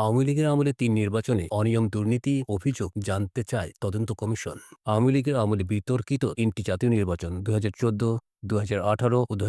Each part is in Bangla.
আওয়ামী লীগের আমলে তিন নির্বাচনে অনিয়ম, দুর্নীতি, অভিযোগ জানতে চায় তদন্ত কমিশন। আওয়ামী লীগের আমলে বিতর্কিত তিনটি জাতীয় নির্বাচন দু হাজার চোদ্দ দু হাজার আঠারো ও দু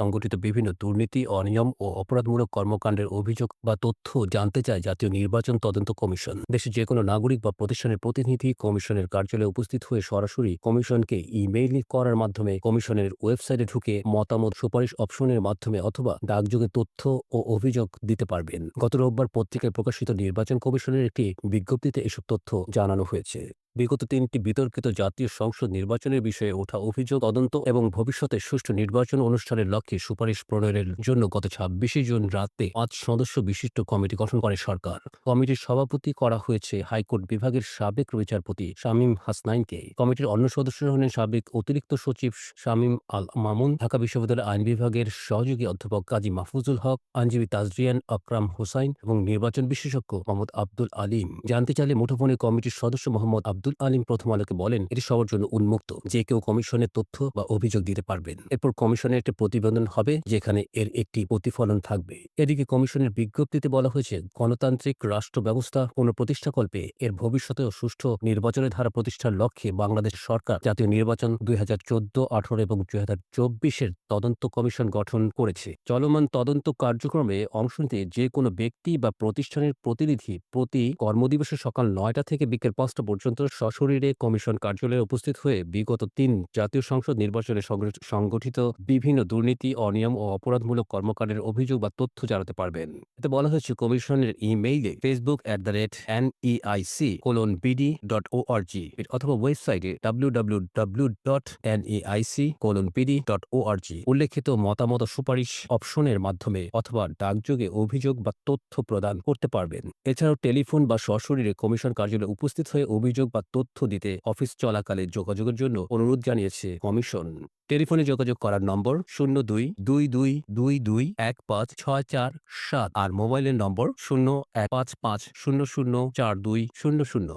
সংগঠিত বিভিন্ন দুর্নীতি, অনিয়ম ও অপরাধমূলক কর্মকাণ্ডের অভিযোগ বা তথ্য জানতে চায় জাতীয় নির্বাচন তদন্ত কমিশন। দেশে যে কোনো নাগরিক বা প্রতিষ্ঠানের প্রতিনিধি কমিশনের কার্যালয়ে উপস্থিত হয়ে সরাসরি কমিশনকে ইমেইল করার মাধ্যমে কমিশনের ওয়েবসাইটে ঢুকে মতামত সুপারিশ অপশনের মাধ্যমে অথবা ডাকযোগে তথ্য ও অভিযোগ দিতে পারবেন। গত রোববার পত্রিকায় প্রকাশিত নির্বাচন কমিশনের একটি বিজ্ঞপ্তিতে এসব তথ্য জানানো হয়েছে। বিগত তিনটি বিতর্কিত জাতীয় সংসদ নির্বাচনের বিষয়ে ওঠা অভিযোগ তদন্ত এবং ভবিষ্যতে সুষ্ঠু নির্বাচন অনুষ্ঠানের লক্ষ্যে সুপারিশ প্রণয়নের জন্য গত ছাব্বিশে জুন রাতে পাঁচ সদস্য বিশিষ্ট কমিটি গঠন করে সরকার। কমিটির সভাপতি করা হয়েছে হাইকোর্ট বিভাগের সাবেক বিচারপতি শামীম হাসনাইনকে। কমিটির অন্য সদস্যরা হলেন সাবেক অতিরিক্ত সচিব শামীম আল মামুন, ঢাকা বিশ্ববিদ্যালয়ের আইন বিভাগের সহযোগী অধ্যাপক কাজী মাহফুজুল হক, আইনজীবী তাজরিয়ান আকরাম হোসাইন এবং নির্বাচন বিশেষজ্ঞ মোহাম্মদ আব্দুল আলিম। জানতে চাইলে মুঠোফোনে কমিটির সদস্য মোহাম্মদ আব্দুল আলিম প্রথম আলোকে বলেন, এটি সবার জন্য উন্মুক্ত, যে কেউ কমিশনের তথ্য বা অভিযোগ দিতে পারবেন। এরপর কমিশনের একটি প্রতিবেদন হবে, যেখানে এর একটি প্রতিফলন থাকবে। এদিকে কমিশনের বিজ্ঞপ্তিতে বলা হয়েছে, গণতান্ত্রিক রাষ্ট্র ব্যবস্থা পুনঃপ্রতিষ্ঠাকল্পে এর ভবিষ্যতে ও সুষ্ঠু নির্বাচনের ধারা প্রতিষ্ঠার লক্ষ্যে বাংলাদেশ সরকার জাতীয় নির্বাচন দুই হাজার চোদ্দ, আঠারো এবং দুই হাজার চব্বিশের তদন্ত কমিশন গঠন করেছে। চলমান তদন্ত কার্যক্রমে অংশ নিতে যে কোনো ব্যক্তি বা প্রতিষ্ঠানের প্রতিনিধি প্রতি কর্মদিবসে সকাল নয়টা থেকে বিকেল পাঁচটা পর্যন্ত সশরীরে কমিশন কার্যালয়ে উপস্থিত হয়ে বিগত তিন জাতীয় সংসদ নির্বাচনে সংগঠ- সংগঠিত বিভিন্ন দুর্নীতি, অনিয়ম ও অপরাধমূলক কর্মকাণ্ডের অভিযোগ বা তথ্য জানাতে পারবেন। এতে বলা হয়েছে, কমিশনের ইমেইলে Facebook at the rate N colon BD dot O অথবা ওয়েবসাইটে W W W dot N colon PD dot O উল্লেখিত মতামত সুপারিশ অপশনের মাধ্যমে অথবা ডাকযোগে অভিযোগ বা তথ্য প্রদান করতে পারবেন। এছাড়াও টেলিফোন বা সশরীরে কমিশন কার্যালয়ে উপস্থিত হয়ে অভিযোগ বা তথ্য দিতে অফিস চলাকালে যোগাযোগের জন্য অনুরোধ জানিয়েছে কমিশন। টেলিফোনে যোগাযোগ করার নম্বর শূন্য দুই দুই দুই দুই দুই এক পাঁচ ছয় চার সাত আর মোবাইলের নম্বর শূন্য এক পাঁচ পাঁচ শূন্য শূন্য চার দুই শূন্য শূন্য।